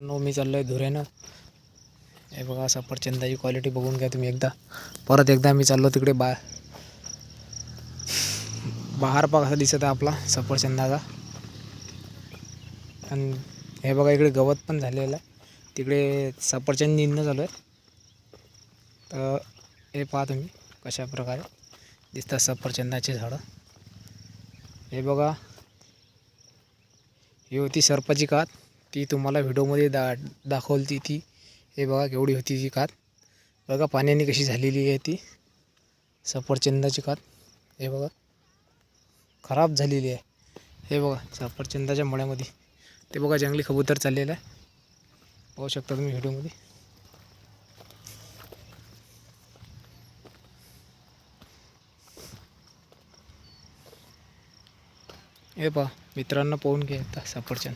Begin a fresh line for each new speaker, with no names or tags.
No मी चाललो आहे धुऱ्यानं. हे बघा सफरचंदाची क्वालिटी बघून घ्या तुम्ही एकदा. परत एकदा मी चाललो तिकडे बा बाहेर पा कसा दिसत आहे आपला सफरचंदाचा आणि हे बघा इकडे गवत पण झालेलं आहे. तिकडे सफरचंद निंदणं चालू आहे. तर हे पहा तुम्ही कशा प्रकारे दिसतात सफरचंदाचे झाडं. हे बघा ही होती सर्पाची कात. ती तुम्हाला व्हिडिओमध्ये दा दाखवली ती. हे बघा केवढी होती ती कात बघा पाण्याने कशी झालेली आहे ती. सफरचंदाची कात हे बघा. खराब झालेली आहे. हे बघा सफरचंदाच्या मळ्यामध्ये. ते बघा जंगली कबूतर चाललेलं आहे. पाहू शकता तुम्ही व्हिडिओमध्ये. हे पहा मित्रांना पाहून घ्या आता सफरचंद.